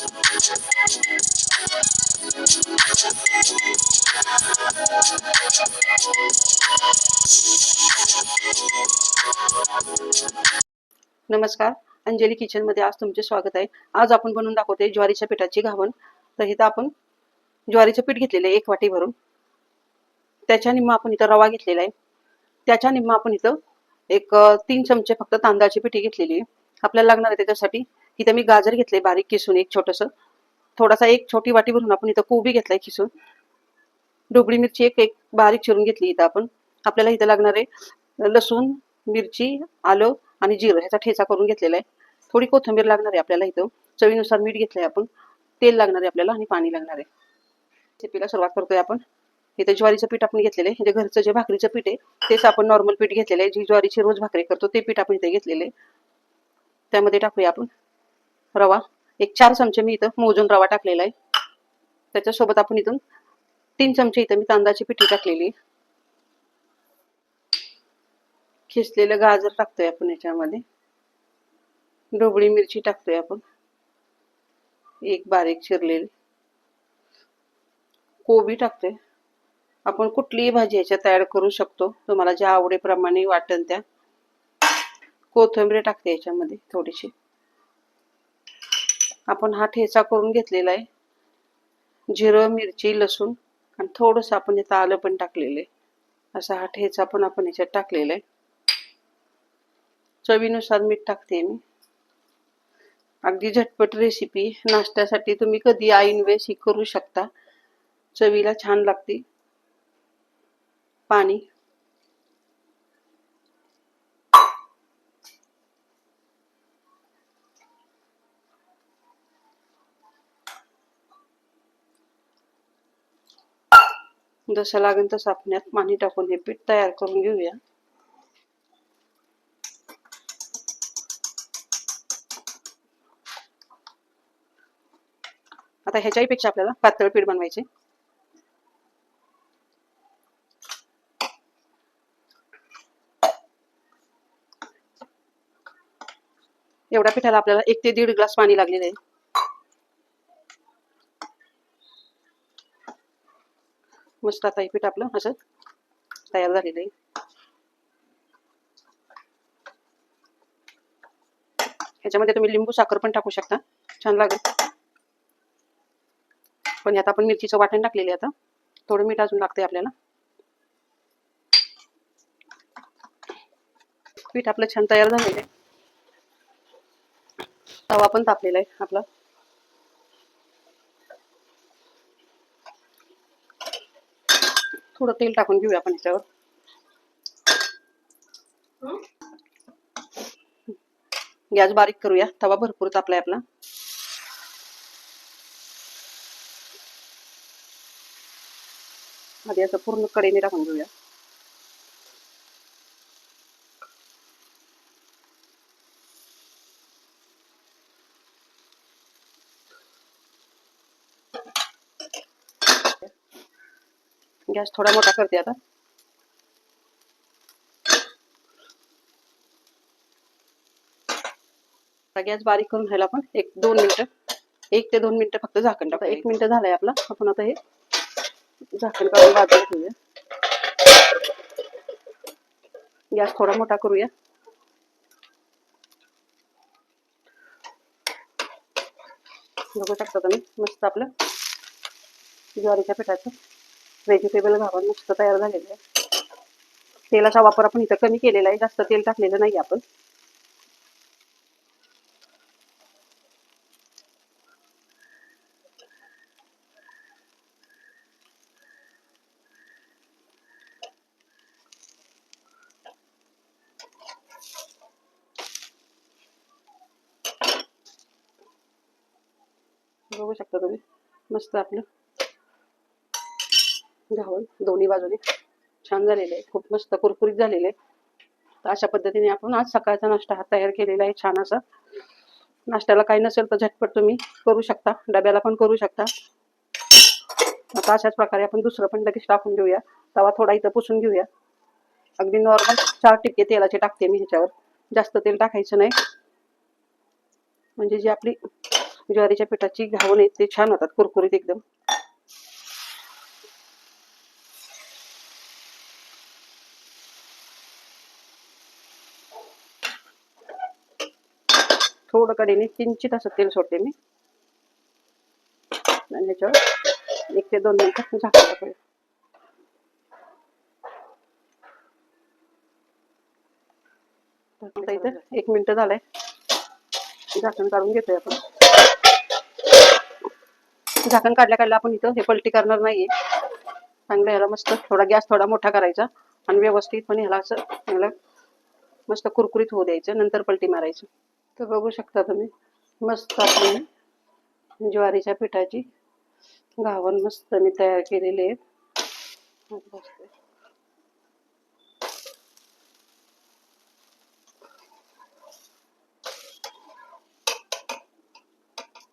नमस्कार अंजली किचनमध्ये आज तुमचे स्वागत आहे. आज आपण बनवून दाखवते ज्वारीच्या पिठाची घावण. तर इथं आपण ज्वारीचं पीठ घेतलेलं आहे एक वाटी भरून. त्याच्या निम्मा आपण इथं रवा घेतलेला आहे. त्याच्या निम्मा आपण इथं एक तीन चमचे फक्त तांदळाची पिठी घेतलेली आहे. आपल्याला लागणार आहे त्याच्यासाठी इथं मी गाजर घेतले बारीक किसून एक छोटस. थोडासा एक छोटी वाटी भरून आपण इथं कोबी घेतलाय किसून. डोबळी मिरची एक एक बारीक चिरून घेतली इथं आपण. आपल्याला इथं लागणार आहे लसूण मिरची आलं आणि जिरं ह्याचा ठेचा करून घेतलेला आहे. थोडी कोथिंबीर लागणार आहे आपल्याला इथं. चवीनुसार मीठ घेतलंय आपण. तेल लागणार आहे आपल्याला आणि पाणी लागणार आहे. रेसिपीला सुरुवात करतोय आपण. इथे ज्वारीचं पीठ आपण घेतलेलं आहे. म्हणजे घरचं जे भाकरीचं पीठ आहे तेच आपण नॉर्मल पीठ घेतलेलं आहे. जी ज्वारीची रोज भाकरी करतो ते पीठ आपण इथे घेतलेले त्यामध्ये टाकूया आपण. रवा. एक चार चमचे मी इथं मोजून रवा टाकलेला आहे. त्याच्यासोबत आपण इथून तीन चमचे इथं मी तांदळाची पिठी टाकलेली आहे. खिसलेलं गाजर टाकतोय आपण याच्यामध्ये. ढोबळी मिरची टाकतोय आपण. एक बारीक चिरलेली. कोबी टाकतोय. आपण कुठलीही भाजी याच्यात तयार करू शकतो. तुम्हाला ज्या आवडीप्रमाणे वाटेल त्या. कोथिंबीर टाकते याच्यामध्ये थोडीशी. आपण हा ठेचा करून घेतलेला आहे. जिरं मिरची लसूण आणि थोडंसं आपण इथं आलं पण टाकलेलं आहे. असा हा ठेचा पण आपण याच्यात टाकलेला आहे. चवीनुसार मीठ टाकते मी. अगदी झटपट रेसिपी नाश्त्यासाठी तुम्ही कधी ऐन वेळेस ही करू शकता. चवीला छान लागते. पाणी. जसं लागेल तसं आपण यात पाणी टाकून हे पीठ तयार करून घेऊया. आता ह्याच्याही पेक्षा आपल्याला पातळ पीठ बनवायचे. एवढ्या पिठाला आपल्याला एक ते दीड ग्लास पाणी लागलेलं आहे. मस्त आता हे पीठ आपलं असं तयार झालेलं आहे. ह्याच्यामध्ये तुम्ही लिंबू साखर पण टाकू शकता. छान लागेल. पण ह्यात आपण मिरचीचं वाटण टाकलेले आता. थोडं मीठ अजून लागतंय आपल्याला. पीठ आपलं छान तयार झालेलं आहे. तवा पण तापलेला आहे आपला. थोडं तेल टाकून घेऊया आपण ह्याच्यावर गॅस बारीक करूया. तवा भरपूर तापलाय आपला. आधी असं पूर्ण कडेने टाकून घेऊया. गॅस थोडा मोठा करते आता. गॅस बारीक करून घ्यायला आपण एक दोन मिनिटं. एक ते दोन मिनिटं फक्त झाकण टाकू एक मिनिटं झालंय आपला. आपण आता हे झाकण काढून बाजूला ठेवूया गॅस थोडा मोठा करूया. बघू शकता तुम्ही मस्त आपलं ज्वारीच्या पिठाचं. व्हेजिटेबल घालून मस्त तयार झालेलं आहे. तेलाचा वापर आपण इथं कमी केलेला आहे. जास्त तेल टाकलेलं नाही आपण. बघू शकता तुम्ही. मस्त आपलं. घावण दोन्ही बाजूने छान झालेलं आहे. खूप मस्त कुरकुरीत झालेले आहे. तर अशा पद्धतीने आपण आज सकाळचा नाश्ता हा तयार केलेला आहे छान असा. नाश्त्याला काही नसेल तर झटपट तुम्ही करू शकता. डब्याला पण करू शकता. आता अशाच प्रकारे आपण दुसरं पण लगेच टाकून घेऊया. तवा थोडा इथं पुसून घेऊया. अगदी नॉर्मल चार टिक्के तेलाचे टाकते मी ह्याच्यावर. जास्त तेल टाकायचं नाही. म्हणजे जी आपली ज्वारीच्या पिठाची घावण आहेत ते छान होतात कुरकुरीत एकदम. थोडं कडेने किंचित असं तेल सोडते मी. आणि ह्याच्यावर एक ते दोन मिनिटं झाकून पाहिजे इथं एक मिनिट झालंय. झाकण काढून घेतोय आपण. झाकण काढल्या काढल्या आपण इथं हे पलटी करणार नाहीये. चांगलं ह्याला मस्त थोडा गॅस थोडा मोठा करायचा आणि व्यवस्थितपणे ह्याला असं चांगलं मस्त कुरकुरीत होऊ द्यायचं नंतर पलटी मारायचं. तर बघू शकता तुम्ही. मस्त आपण ज्वारीच्या पिठाची घावण मस्त मी तयार केलेली आहे.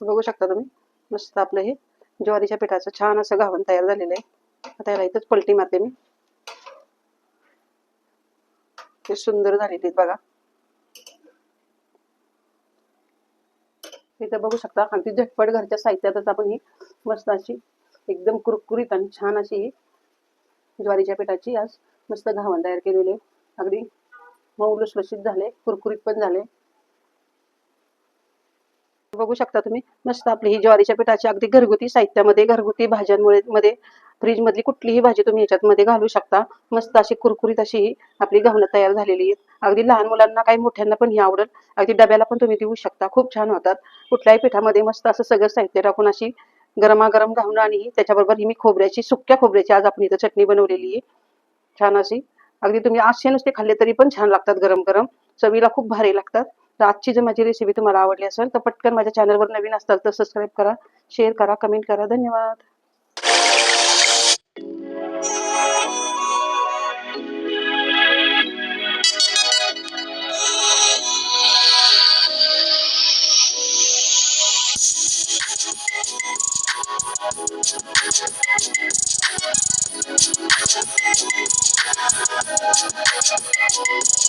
बघू शकता तुम्ही. मस्त आपलं हे ज्वारीच्या पिठाचं छान असं घावण तयार झालेलं आहे. आता याला इथंच पलटी मारते मी. ते सुंदर झालेली आहेत बघा. इथं बघू शकता. आणि ती झटपट घरच्या साहित्यातच आपण ही मस्त अशी एकदम कुरकुरीत आणि छान अशी ही ज्वारीच्या पिठाची आज मस्त घावण तयार केलेली अगदी मऊ लुसलुशीत झाले कुरकुरीत पण झाले. बघू शकता तुम्ही. मस्त आपली ही ज्वारीच्या पिठाची अगदी घरगुती साहित्यामध्ये घरगुती भाज्यांमुळे मध्ये फ्रीज मधली कुठलीही भाजी तुम्ही याच्यात मध्ये घालू शकता. मस्त अशी कुरकुरीत अशी ही आपली घावणं तयार झालेली आहेत. अगदी लहान मुलांना काही मोठ्यांना पण ही आवडेल. अगदी डब्याला पण तुम्ही देऊ शकता. खूप छान होतात. कुठल्याही पिठामध्ये मस्त असं सगळं साहित्य टाकून अशी गरमागरम घावणं आणि त्याच्याबरोबर ही मी खोबऱ्याची सुक्या खोबऱ्याची आज आपण इथं चटणी बनवलेली आहे. छान अशी. अगदी तुम्ही आजचे नुसते खाल्ले तरी पण छान लागतात गरम गरम चवीला खूप भारी लागतात. तर आजची जर माझी रेसिपी तुम्हाला आवडली असेल तर पटकन माझ्या चॅनलवर नवीन असाल तर सबस्क्राईब करा शेअर करा कमेंट करा. धन्यवाद.